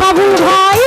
বাবুল ভাই।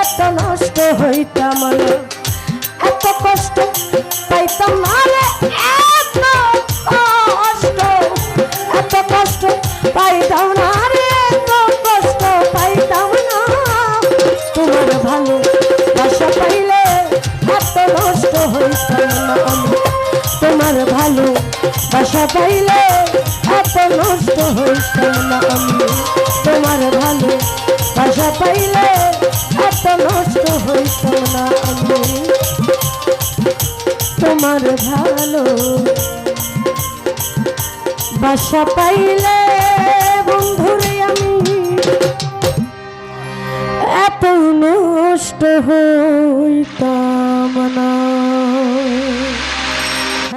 এত নষ্ট হইতাম না। এত কষ্ট পাইতাম না রে, এত কষ্ট। পাইতাম না কষ্ট পাইতাম না। তোমার ভালো বাসা পাইলে এত নষ্ট হইতাম না। তোমার ভালো বাসা পাইলে এত নষ্ট হইতাম না। আমি তোমার ভালো বাসা পাইলে এত নষ্ট হইতাম না আমি। তোমার ভালো পাইলে বন্ধুরে আমি এত নষ্ট হইতাম না।